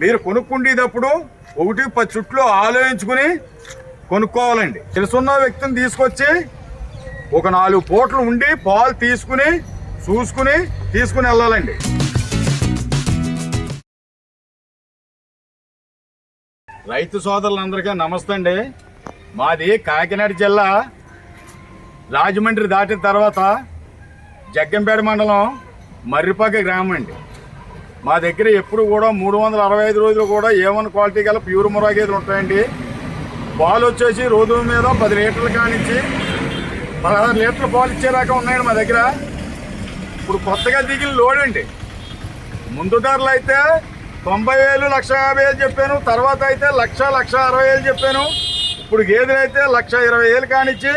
మీరు కొనుక్కుండేటప్పుడు ఒకటి పది చుట్లు ఆలోచించుకుని కొనుక్కోవాలండి. తెలుసున్న వ్యక్తిని తీసుకొచ్చి ఒక నాలుగు పూటలు ఉండి పాలు తీసుకుని చూసుకుని తీసుకుని వెళ్ళాలండి. రైతు సోదరులందరికీ నమస్తే అండి. మాది కాకినాడ జిల్లా రాజమండ్రి దాటిన తర్వాత జగ్గంపేట మండలం మర్రిపాక గ్రామం అండి. మా దగ్గర ఎప్పుడు కూడా మూడు వందల అరవై ఐదు రోజులు కూడా ఏవన్ క్వాలిటీ గల ప్యూర్ మురా గేదెలు ఉంటాయండి. పాలు వచ్చేసి రోజు మీద పది లీటర్లు కానించి పదహారు లీటర్ల పాలు ఇచ్చేదాకా ఉన్నాయండి మా దగ్గర. ఇప్పుడు కొత్తగా దిగిన లోడ్ అండి. ముందు ధరలు అయితే తొంభై వేలు లక్ష యాభై వేలు చెప్పాను. తర్వాత అయితే లక్ష లక్ష అరవై వేలు చెప్పాను. ఇప్పుడు గేదెలు అయితే లక్ష ఇరవై వేలు కానిచ్చి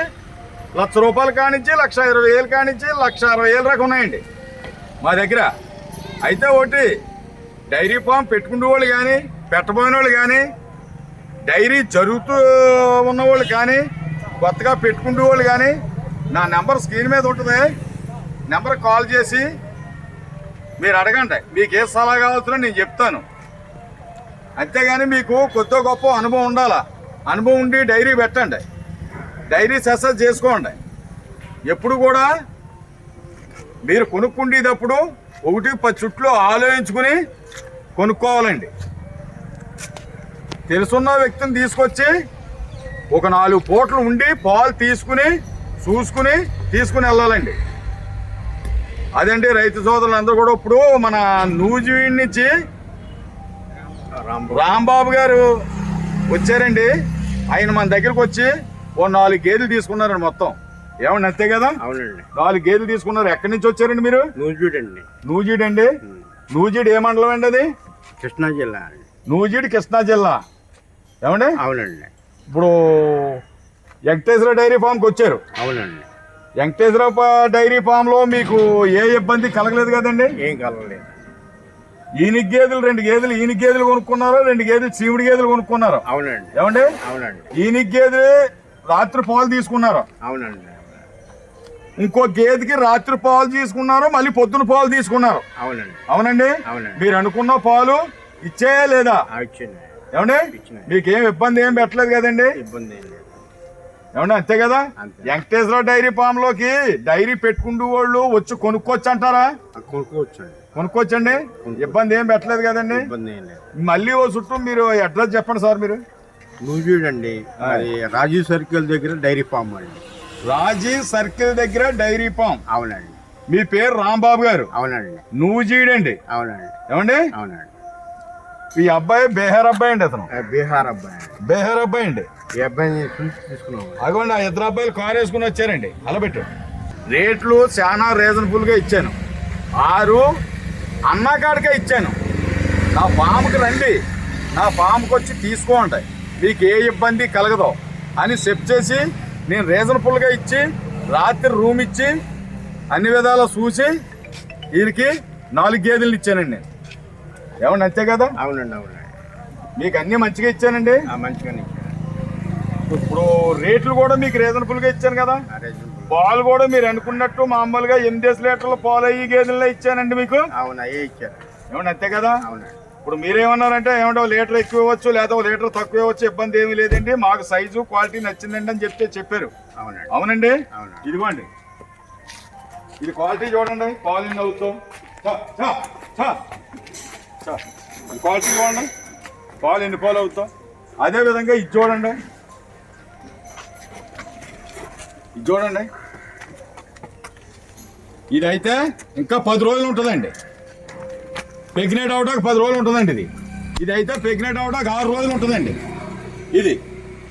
లక్ష రూపాయలు కానిచ్చి లక్ష ఇరవై వేలు కానిచ్చి లక్ష అరవై వేలు దాకా ఉన్నాయండి. మా దగ్గర అయితే ఒకటి డైరీ ఫామ్ పెట్టుకునే వాళ్ళు కానీ పెట్టబోయిన వాళ్ళు కానీ డైరీ జరుగుతూ ఉన్నవాళ్ళు కానీ కొత్తగా పెట్టుకునే వాళ్ళు కానీ నా నెంబర్ స్క్రీన్ మీద ఉంటుంది. నెంబర్ కాల్ చేసి మీరు అడగండి. మీకు ఏ సలహా కావాల్సిన నేను చెప్తాను. అంతేగాని మీకు కొత్త గొప్ప అనుభవం ఉండాలా? అనుభవం ఉండి డైరీ పెట్టండి. డైరీ సక్సెస్ చేసుకోండి. ఎప్పుడు కూడా మీరు కొనుక్కుండేటప్పుడు ఒకటి పది చుట్లు ఆలోచించుకుని కొనుక్కోవాలండి. తెలుసున్న వ్యక్తిని తీసుకొచ్చి ఒక నాలుగు పూటలు ఉండి పాలు తీసుకుని చూసుకుని తీసుకుని వెళ్ళాలండి. అదండి రైతు సోదరులందరూ కూడా ఇప్పుడు మన నూజివీడి నుంచి రాంబాబు గారు వచ్చారండి. ఆయన మన దగ్గరకు వచ్చి ఓ నాలుగు గేదెలు తీసుకున్నారండి మొత్తం. ఏమండి అంతే కదా? అవునండి. నాలుగు గేదెలు తీసుకున్నారు. ఎక్కడి నుంచి వచ్చారండి మీరు? నూజివీడండి. నూజివీడు అండి నూజివీడు ఏ మండలం అండి అది? కృష్ణా జిల్లా అండి. నూజివీడు కృష్ణా జిల్లా. ఏమండి? అవునండి. ఇప్పుడు వెంకటేశ్వర డైరీ ఫామ్కి వచ్చారు. అవునండి. వెంకటేశ్వర డైరీ ఫామ్లో మీకు ఏ ఇబ్బంది కలగలేదు కదండి? ఏం కలవలేదు ఈయన గేదెలు రెండు గేదెలు ఈయన గేదెలు కొనుక్కున్నారు? రెండు గేదెలు చీమిడి గేదెలు కొనుక్కున్నారు? అవునండి. ఏమండి? అవునండి. ఈయన గేదె రాత్రి పాలు తీసుకున్నారు? అవునండి. ఇంకో గేదెకి రాత్రి పాలు తీసుకున్నారు మళ్ళీ పొద్దున పాలు తీసుకున్నారు. అవునండి. అవునండి? అవునండి. మీరు అనుకున్న పాలు ఇచ్చేయా లేదా? ఏమండి. మీకేం ఇబ్బంది ఏం పెట్టలేదు కదండి? ఇబ్బంది ఏమండి అంతే కదా. వెంకటేశ్వర డైరీ ఫామ్లోకి డైరీ పెట్టుకుంటూ వాళ్ళు వచ్చి కొనుక్కోవచ్చు అంటారా ఆ కొనుక్కోవచ్చండి. ఇబ్బంది ఏం పెట్టలేదు కదండి? మళ్ళీ ఓ చుట్టూ మీరు అడ్రస్ చెప్పండి సార్ మీరు. నూజివీడండి అది రాజీవ్ సర్కిల్ దగ్గర డైరీ ఫామ్ అండి. రాజీ సర్కిల్ దగ్గర డైరీ ఫామ్. అవునండి. మీ పేరు రాంబాబు గారు. అవునండి. నూజీడండి అవునండి. ఏమండి? అవునండి. ఈ అబ్బాయి బేహర్ అబ్బాయి అండి అతను. బీహార్ అబ్బాయి. బేహర్ అబ్బాయి అండి. ఈ అబ్బాయిని చూసి తీసుకున్నాం అదిగోండి ఆ ఇద్దరు అబ్బాయిలు కార్ వేసుకుని వచ్చారండి. అలా పెట్టు రేట్లు చాలా రీజనబుల్గా ఇచ్చాను. ఆరు అన్నకాడికే ఇచ్చాను. నా ఫామ్కి రండి. నా ఫామ్కి వచ్చి తీసుకోండి మీకు ఏ ఇబ్బంది కలగదు అని సెప్ చేసి నేను రీజనబుల్గా ఇచ్చి రాత్రి రూమ్ ఇచ్చి అన్ని విధాలా చూసి వీరికి నాలుగు గేదెలు ఇచ్చానండి. ఏమండి అంతే కదా? అవునండి అవునండి. మీకు అన్నీ మంచిగా ఇచ్చానండి? ఇచ్చారు. ఇప్పుడు రేట్లు కూడా మీకు రీజనబుల్గా ఇచ్చాను కదా? పాలు కూడా మీరు అనుకున్నట్టు మామూలుగా ఎనిమిది లీటర్ల పాలు అయ్యి గేదెల్లో ఇచ్చానండి మీకు? అవును అయ్యే ఇచ్చారు. ఏమండి అంతే కదా? అవునండి. ఇప్పుడు మీరేమన్నారంటే ఏమంటే లీటర్ ఎక్కువ ఇవ్వచ్చు లేదా లీటర్ తక్కువ ఇవ్వచ్చు ఇబ్బంది ఏమీ లేదండి. మాకు సైజు క్వాలిటీ నచ్చిందండి అని చెప్తే చెప్పారు. అవునండి. ఇదిగోండి. ఇది క్వాలిటీ చూడండి పాలు ఎన్ని అవుతాం క్వాలిటీ చూడండి. పాలు ఎన్ని పాలు అవుతాం? అదే విధంగా ఇది చూడండి. ఇది చూడండి. ఇదైతే ఇంకా పది రోజులు ఉంటుందండి. ప్రెగ్నెంట్ అవడానికి పది రోజులు ఉంటుందండి ఇది. ఇది అయితే ప్రెగ్నెంట్ అవడానికి ఆరు రోజులు ఉంటుందండి. ఇది.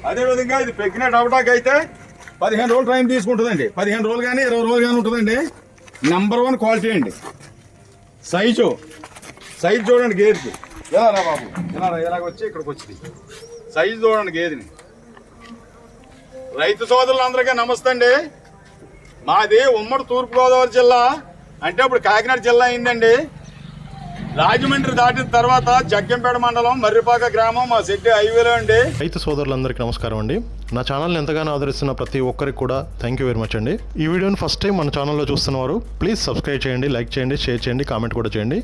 అదేవిధంగా ఇది ప్రెగ్నెంట్ అవడానికి అయితే పదిహేను రోజులు టైం తీసుకుంటుందండి. పదిహేను రోజులు కానీ ఇరవై రోజులు కానీ ఉంటుందండి. నెంబర్ వన్ క్వాలిటీ అండి. సైజు సైజు చూడండి గేదెకి ఎలా రా బాబు? ఎలా ఎలాగ వచ్చి ఇక్కడికి వచ్చింది? సైజు చూడండి గేదెని రైతు సోదరులందరికీ నమస్తే అండి. మాది ఉమ్మడి తూర్పుగోదావరి జిల్లా. అంటే ఇప్పుడు కాకినాడ జిల్లా అయిందండి. రాజమండ్రి దాటిన తర్వాత జగ్గంపేట మండలం మర్రిపాక గ్రామం మా సెట్టి హైవేలో అండి. రైతు సోదరులందరికీ నమస్కారం అండి. నా ఛానల్ని ఎంతగానో ఆదరిస్తున్న ప్రతి ఒక్కరికి కూడా థ్యాంక్ యూ వెరీ మచ్ అండి. ఈ వీడియోని ఫస్ట్ టైం మన ఛానల్లో చూస్తున్నవారు ప్లీజ్ సబ్స్క్రైబ్ చేయండి లైక్ చేయండి షేర్ చేయండి కామెంట్ కూడా చేయండి.